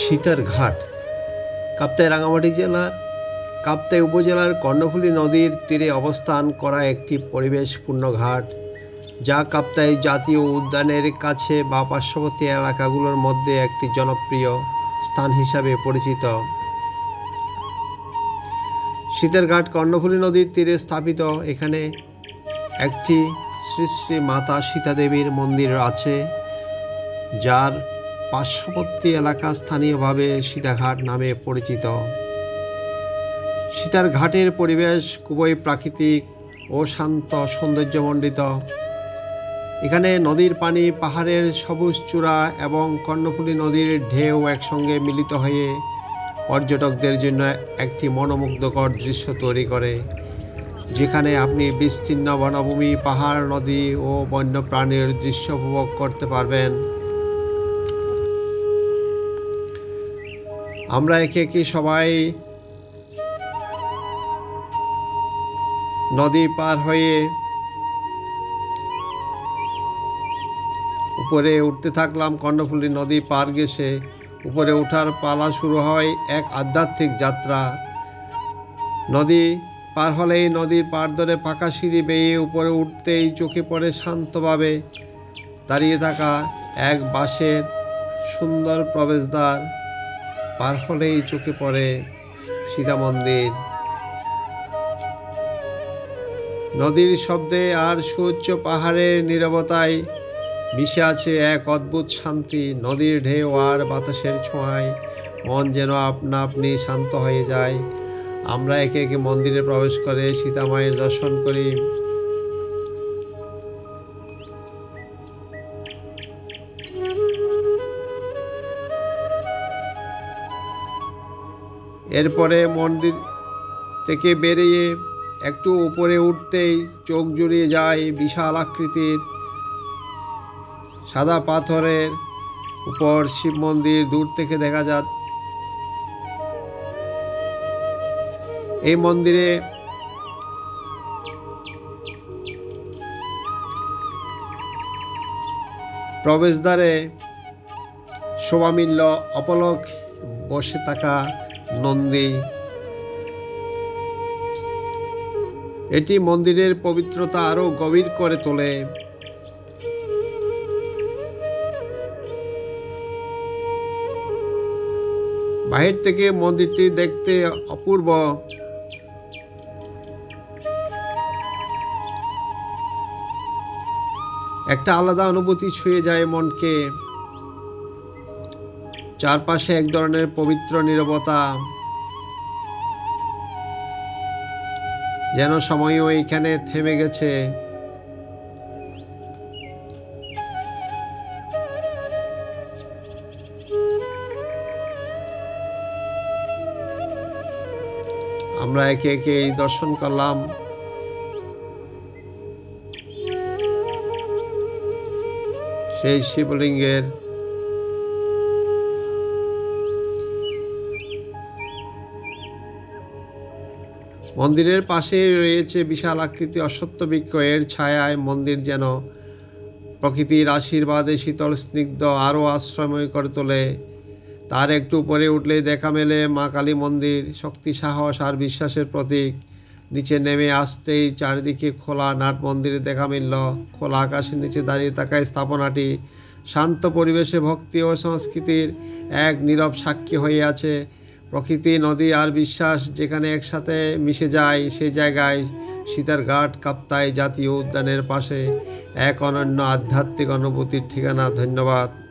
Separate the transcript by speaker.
Speaker 1: সীতার ঘাট। কাপ্তাই রাঙামাটি জেলার কাপ্তাই উপজেলার কর্ণফুলী নদীর তীরে অবস্থান করা একটি পরিবেশপূর্ণ ঘাট, যা কাপ্তাই জাতীয় উদ্যানের কাছে বা পার্শ্ববর্তী এলাকাগুলোর মধ্যে একটি জনপ্রিয় স্থান হিসাবে পরিচিত। শীতের ঘাট কর্ণফুলী নদীর তীরে স্থাপিত। এখানে একটি শ্রী শ্রী মাতা সীতা দেবীর মন্দির আছে, যার পার্শ্ববর্তী এলাকা স্থানীয়ভাবে সীতাঘাট নামে পরিচিত। সীতার ঘাটের পরিবেশ খুবই প্রাকৃতিক ও শান্ত সৌন্দর্যমণ্ডিত। এখানে নদীর পানি, পাহাড়ের সবুজ চূড়া এবং কর্ণফুলী নদীর ঢেউ একসঙ্গে মিলিত হয়ে পর্যটকদের জন্য একটি মনোমুগ্ধকর দৃশ্য তৈরি করে, যেখানে আপনি বিস্তীর্ণ বনভূমি, পাহাড়, নদী ও বন্যপ্রাণীর দৃশ্য উপভোগ করতে পারবেন। আমরা একে একে সবাই নদী পার হয়ে উপরে উঠতে থাকলাম। কর্ণফুলী নদী পার গেছে। উপরে ওঠার পালা শুরু হয় এক আধ্যাত্মিক যাত্রা। নদী পার হলেই নদীর পার ধরে পাকা সিঁড়ি বেয়ে উপরে উঠতেই চোখে পড়ে শান্তভাবে দাঁড়িয়ে থাকা এক বাঁশের সুন্দর প্রবেশদ্বার। পার হলেই চোখে পড়ে সীতা মন্দির নদীর শব্দে আর সুউচ্চ পাহাড়ের নীরবতায় মিশে আছে এক অদ্ভুত শান্তি। নদীর ঢেউ আর বাতাসের ছোঁয়ায় মন যেন আপনা আপনি শান্ত হয়ে যায়। আমরা একে একে মন্দিরে প্রবেশ করে সীতা মায়ের দর্শন করি। এরপরে মন্দির থেকে বেরিয়ে একটু উপরে উঠতেই চোখ জুড়িয়ে যায় বিশাল আকৃতির সাদা পাথরের উপর শিব মন্দির। দূর থেকে দেখা যা এই মন্দিরে প্রবেশদ্বারে শোভামিল্ল অপলক বসে থাকা নন্দী। এটি মন্দিরের পবিত্রতা আরও গভীর করে তোলে। বাহির থেকে মন্দিরটি দেখতে অপূর্ব। একটা আলাদা অনুভূতি ছুঁয়ে যায় মনকে। চারপাশে এক ধরনের পবিত্র নীরবতা। যেন সময়ও এইখানে থেমে গেছে। আমরা একে একে এই দর্শন করলাম। সেই শিবলিঙ্গের মন্দিরের পাশে রয়েছে বিশাল আকৃতি অশ্বত্থ বৃক্ষ এর ছায়ায় মন্দির যেন প্রকৃতির আশীর্বাদে শীতল, স্নিগ্ধ, আরও আশ্রয়ময় করে তোলে। তার একটু উপরে উঠলেই দেখা মেলে মা কালী মন্দির, শক্তি, সাহস আর বিশ্বাসের প্রতীক। নিচে নেমে আসতেই চারিদিকে খোলা নাট মন্দিরে দেখা মিলল। খোলা আকাশের নিচে দাঁড়িয়ে থাকা স্থাপনাটি শান্ত পরিবেশে ভক্তি ও সংস্কৃতির এক নীরব সাক্ষী হয়ে আছে। প্রকৃতি, নদী আর বিশ্বাস যেখানে একসাথে মিশে যায়, সেই জায়গায় সীতার ঘাট, কাপ্তাই জাতীয় উদ্যানের পাশে এক অনন্য আধ্যাত্মিক অনুভূতির ঠিকানা। ধন্যবাদ।